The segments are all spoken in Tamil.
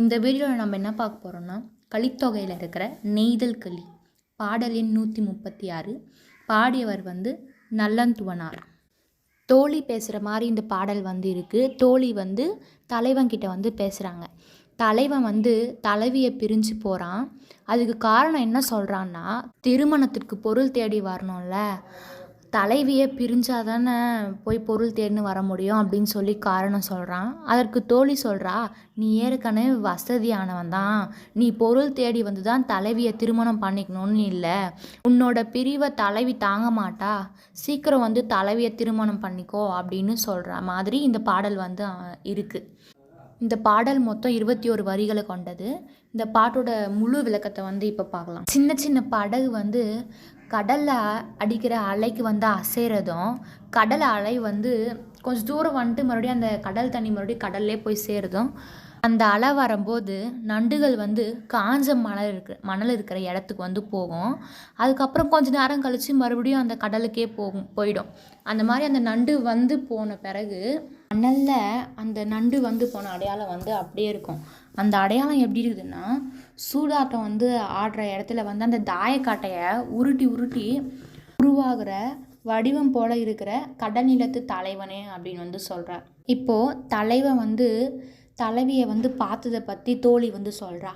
இந்த வீடியோவில் நம்ம என்ன பார்க்க போகிறோம்னா கலித்தொகையில் இருக்கிற நெய்தல் களி. பாடல் எண் நூற்றி முப்பத்தி ஆறு பாடியவர் வந்து நல்லந்துவனார். தோழி பேசுகிற மாதிரி இந்த பாடல் வந்து இருக்குது தோழி வந்து தலைவன்கிட்ட வந்து பேசுகிறாங்க தலைவன் வந்து தலைவியை பிரிஞ்சு போகிறான் அதுக்கு காரணம் என்ன சொல்கிறான்னா திருமணத்திற்கு பொருள் தேடி வரணும்ல. தலைவியை பிரிஞ்சாதானே போய் பொருள் தேடின்னு வர முடியும் அப்படின்னு சொல்லி காரணம் சொல்கிறான் அதற்கு தோழி சொல்கிறா நீ ஏற்கனவே வசதியானவன் தான். நீ பொருள் தேடி வந்து தான் தலைவியை திருமணம் பண்ணிக்கணும்னு இல்லை. உன்னோட பிரிவை தலைவி தாங்க மாட்டா. சீக்கிரம் வந்து தலைவியை திருமணம் பண்ணிக்கோ அப்படின்னு சொல்கிற மாதிரி இந்த பாடல் வந்து இருக்குது இந்த பாடல் மொத்தம் இருபத்தி ஒரு வரிகளை கொண்டது. இந்த பாட்டோட முழு விளக்கத்தை வந்து இப்போ பார்க்கலாம். சின்ன சின்ன படகு வந்து கடலில் அடிக்கிற அலைக்கு வந்து அசைகிறதும் கடல் அலை வந்து கொஞ்சம் தூரம் வந்துட்டு மறுபடியும் அந்த கடல் தண்ணி மறுபடியும் கடல்லே போய் சேருதும். அந்த அலை வரும்போது நண்டுகள் வந்து காஞ்ச மணல் இருக்கிற மணல் இருக்கிற இடத்துக்கு வந்து போகும். அதுக்கப்புறம் கொஞ்ச நேரம் கழித்து மறுபடியும் அந்த கடலுக்கே போகும் போயிடும். அந்த மாதிரி அந்த நண்டு வந்து போன பிறகு மணலில் அந்த நண்டு வந்து போன அடையாளம் வந்து அப்படியே இருக்கும். அந்த அடையாளம் எப்படி இருக்குதுன்னா சூதாட்டம் வந்து ஆடுற இடத்துல வந்து அந்த தாயக்காட்டையை உருட்டி உருட்டி உருவாகிற வடிவம் போல இருக்கிற கடல் நிலத்து தலைவனே அப்படின்னு வந்து சொல்கிறார் இப்போது தலைவன் வந்து தலைவியை வந்து பார்த்ததை பற்றி தோழி வந்து சொல்கிறா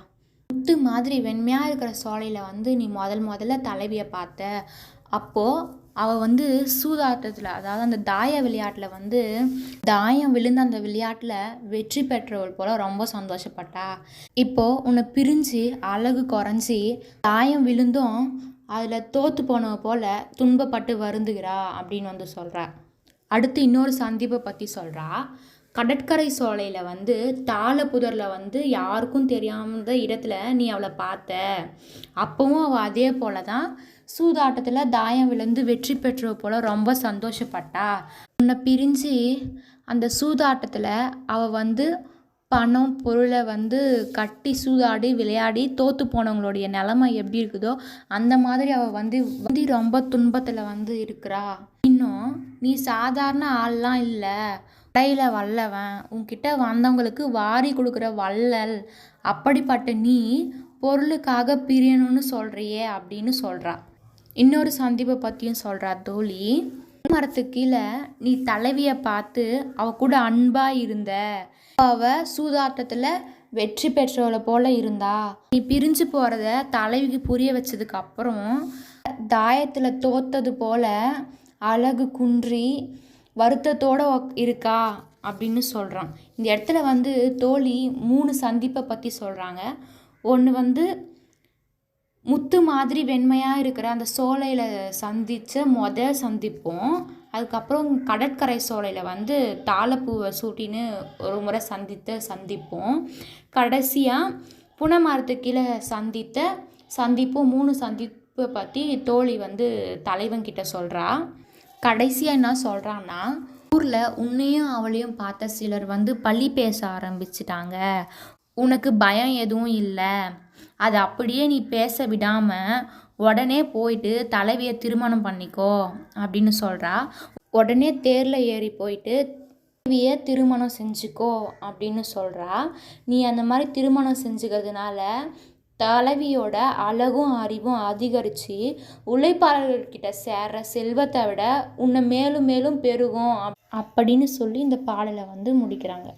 முத்து மாதிரி வெண்மையாக இருக்கிற சோலையில் வந்து நீ முதல் முதல்ல தலைவியை பார்த்த. அப்போது அவள் வந்து சூதாட்டத்தில் அதாவது அந்த தாய விளையாட்டில் வந்து தாயம் விழுந்த அந்த விளையாட்டில் வெற்றி பெற்றவள் போல் ரொம்ப சந்தோஷப்பட்டா. இப்போது உன்னை பிரிஞ்சு அழகு குறைஞ்சி தாயம் விழுந்தும் அதில் தோற்று போனவ போல் துன்பப்பட்டு வருந்துகிறா அப்படின்னு வந்து சொல்கிறா அடுத்து இன்னொரு சந்திப்பை பற்றி சொல்கிறா கடற்கரை சோலையில் வந்து தாளப்புதரில் வந்து யாருக்கும் தெரியாத இடத்துல நீ அவளை பார்த்த. அப்போவும் அவள் அதே போல தான் சூதாட்டத்தில் தாயம் விழுந்து வெற்றி பெற்றவ போல் ரொம்ப சந்தோஷப்பட்டா. உன்னை பிரிஞ்சு அந்த சூதாட்டத்தில் அவள் வந்து பணம் பொருளை வந்து கட்டி சூதாடி விளையாடி தோற்று போனவங்களுடைய நிலமை எப்படி இருக்குதோ அந்த மாதிரி அவள் வந்து வந்து ரொம்ப துன்பத்தில் வந்து இருக்கிறா. இன்னும் நீ சாதாரண ஆள்லாம் இல்லை. கடையில் வல்லவன் உன்கிட்ட வந்தவங்களுக்கு வாரி கொடுக்குற வள்ளல் அப்படிப்பட்ட நீ பொருளுக்காக பிரியணும்னு சொல்கிறியே அப்படின்னு சொல்கிறா இன்னொரு சந்திப்பை பற்றியும் சொல்கிறா தோழி. மரத்துக்கு கீழே நீ தலைவியை பார்த்து அவ கூட அன்பாக இருந்த அவ சூதாட்டத்தில் வெற்றி பெற்றவளை போல இருந்தா. நீ பிரிஞ்சு போகிறத தலைவிக்கு புரிய வச்சதுக்கு அப்புறம் தாயத்தில் தோத்தது போல அழகு குன்றி வருத்தத்தோடு இருக்கா? அப்படின்னு சொல்கிறான் இந்த இடத்துல வந்து தோழி மூணு சந்திப்பை பற்றி சொல்கிறாங்க ஒன்று வந்து முத்து மாதிரி வெண்மையாக இருக்கிற அந்த சோலையில் சந்தித்த முத சந்திப்போம் அதுக்கப்புறம் கடற்கரை சோலையில் வந்து தாளப்பூவை சூட்டின்னு ஒரு முறை சந்தித்த சந்திப்போம் கடைசியாக புனமரத்து கீழே சந்தித்த சந்திப்பும் மூணு சந்திப்பை பற்றி தோழி வந்து தலைவன்கிட்ட சொல்கிறா கடைசியாக என்ன சொல்கிறான்னா ஊரில் உன்னையும் அவளையும் பார்த்த சிலர் வந்து பழி பேச ஆரம்பிச்சிட்டாங்க. உனக்கு பயம் எதுவும் இல்லை. அதை அப்படியே நீ பேச விடாமல் உடனே போயிட்டு தலைவியை திருமணம் பண்ணிக்கோ அப்படின்னு சொல்கிறா உடனே தேரில் ஏறி போயிட்டு தலைவியை திருமணம் செஞ்சுக்கோ அப்படின்னு சொல்கிறா நீ அந்த மாதிரி திருமணம் செஞ்சுக்கிறதுனால தலைவியோட அழகும் அறிவும் அதிகரித்து உழைப்பாளர்கள்கிட்ட சேர்ற செல்வத்தை விட உன்னை மேலும் மேலும் பெருகும் அப்- அப்படின்னு சொல்லி இந்த பாடலை வந்து முடிக்கிறாங்க.